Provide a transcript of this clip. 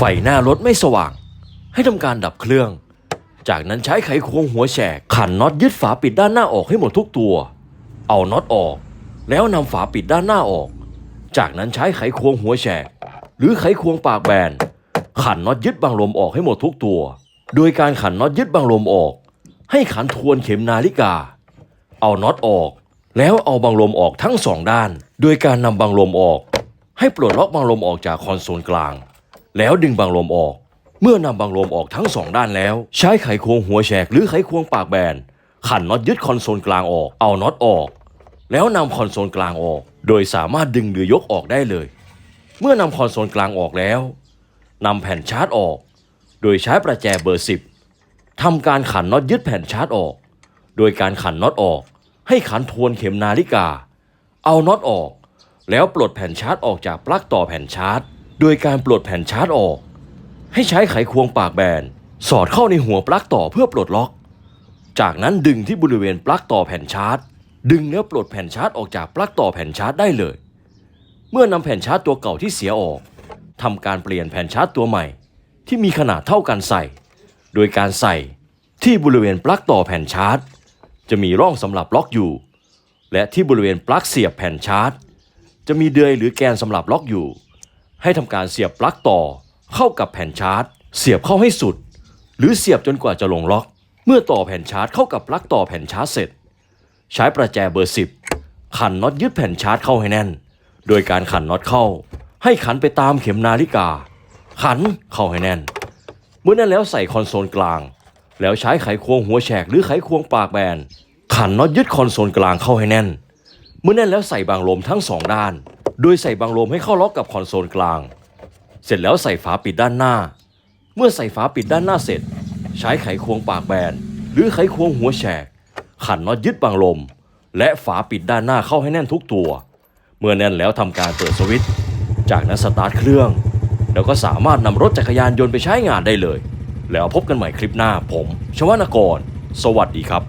ไฟหน้ารถไม่สว่าง ให้ทำการดับเครื่อง จากนั้นใช้ไขควงหัวแฉกขันน็อตยึดฝาปิดด้านหน้าออกให้หมดทุกตัว เอาน็อตออก แล้วนำฝาปิดด้านหน้าออก จากนั้นใช้ไขควงหัวแฉก หรือไขควงปากแบน ขันน็อตยึดบังลมออกให้หมดทุกตัว โดยการขันน็อตยึดบังลมออก ให้ขันทวนเข็มนาฬิกา เอาน็อตออก แล้วเอาบังลมออกทั้งสองด้าน โดยการนำบังลมออก ให้ปลดล็อกบังลมออกจากคอนโซลกลาง แล้วดึงบังลมออก เมื่อนำบังลมออกทั้งสองด้านแล้ว ใช้ไขควงหัวแฉกหรือไขควงปากแบน ขันน็อตยึดคอนโซลกลางออก เอาน็อตออก แล้วนำคอนโซลกลางออก โดยสามารถดึงหรือยกออกได้เลย เมื่อนำคอนโซลกลางออกแล้วนำแผ่นชาร์จออก โดยใช้ประแจเบอร์ 10ทำการขันน็อตยึดแผ่นชาร์จออก โดยการขันน็อตออก ให้ขันทวนเข็มนาฬิกา เอาน็อตออก แล้วปลดแผ่นชาร์จออกจากปลั๊กต่อแผ่นชาร์จ โดยการปลดแผ่นชาร์จออก ให้ใช้ไขควงปากแบน สอดเข้าในหัวปลั๊กต่อเพื่อปลดล็อก จากนั้นดึงที่บริเวณปลั๊กต่อแผ่นชาร์จ ดึงแล้วปลดแผ่นชาร์จออกจากปลั๊กต่อแผ่นชาร์จได้เลย เมื่อนำแผ่นชาร์จตัวเก่าที่เสียออกทำการเปลี่ยนแผ่นชาร์จตัวใหม่ ที่มีขนาดเท่ากันใส่ โดยการใส่ที่บริเวณปลั๊กต่อแผ่นชาร์จ จะมีร่องสำหรับล็อกอยู่ และที่บริเวณปลั๊กเสียบแผ่นชาร์จ จะมีเดือยหรือแกนสำหรับล็อกอยู่ ให้ทำการเสียบปลั๊กต่อ เข้ากับแผ่นชาร์จ เสียบเข้าให้สุด หรือเสียบจนกว่าจะลงล็อก เมื่อต่อแผ่นชาร์จเข้ากับปลั๊กต่อแผ่นชาร์จเสร็จ ใช้ประแจเบอร์ 10 ขันน็อตยึดแผ่นชาร์จเข้าให้แน่น โดยการขันน็อตเข้า ให้ขันไปตามเข็มนาฬิกา ขันเข้าให้แน่น เมื่อนั้นแล้วใส่คอนโซลกลาง แล้วใช้ไขควงหัวแฉกหรือไขควงปากแบนขันน็อตยึดคอนโซลกลางเข้าให้แน่น เมื่อแน่นแล้วใส่บางลมทั้งสองด้าน โดยใส่บางลมให้เข้าล็อกกับคอนโซลกลาง เสร็จแล้วใส่ฝาปิดด้านหน้า เมื่อใส่ฝาปิดด้านหน้าเสร็จ ใช้ไขควงปากแบน หรือไขควงหัวแฉก ขันน็อตยึดบางลม และฝาปิดด้านหน้าเข้าให้แน่นทุกตัว เมื่อแน่นแล้วทำการเปิดสวิตช์จากนั้นสตาร์ทเครื่อง แล้วก็สามารถนำรถจักรยานยนต์ไปใช้งานได้เลย แล้วพบกันใหม่คลิปหน้าผม ชวนกร สวัสดีครับ